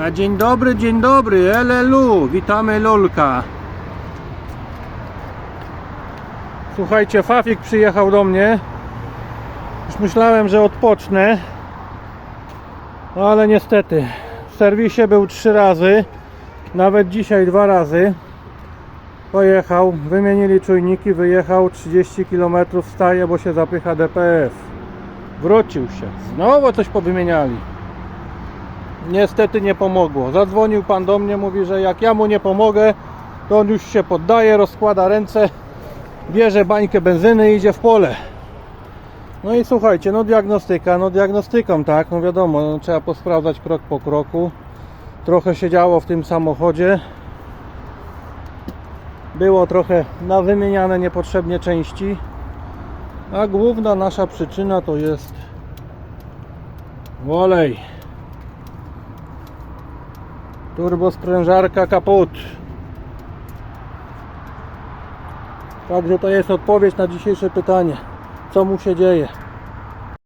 A dzień dobry, dzień dobry, Elelu, witamy Lolka. Słuchajcie, Fafik przyjechał do mnie. Już myślałem, że odpocznę. No ale niestety, w serwisie był trzy razy, nawet dzisiaj dwa razy. Pojechał, wymienili czujniki, wyjechał 30 km, staje, bo się zapycha DPF. Wrócił się, znowu coś powymieniali. Niestety nie pomogło. Zadzwonił pan do mnie, mówi, że jak ja mu nie pomogę, to on już się poddaje, rozkłada ręce, bierze bańkę benzyny i idzie w pole. No i słuchajcie, no diagnostyka, no diagnostyką, tak, no wiadomo, no, trzeba posprawdzać krok po kroku. Trochę się działo w tym samochodzie. Było trochę na wymieniane niepotrzebnie części. A główna nasza przyczyna to jest olej. Turbosprężarka kaput. Także to jest odpowiedź na dzisiejsze pytanie. Co mu się dzieje?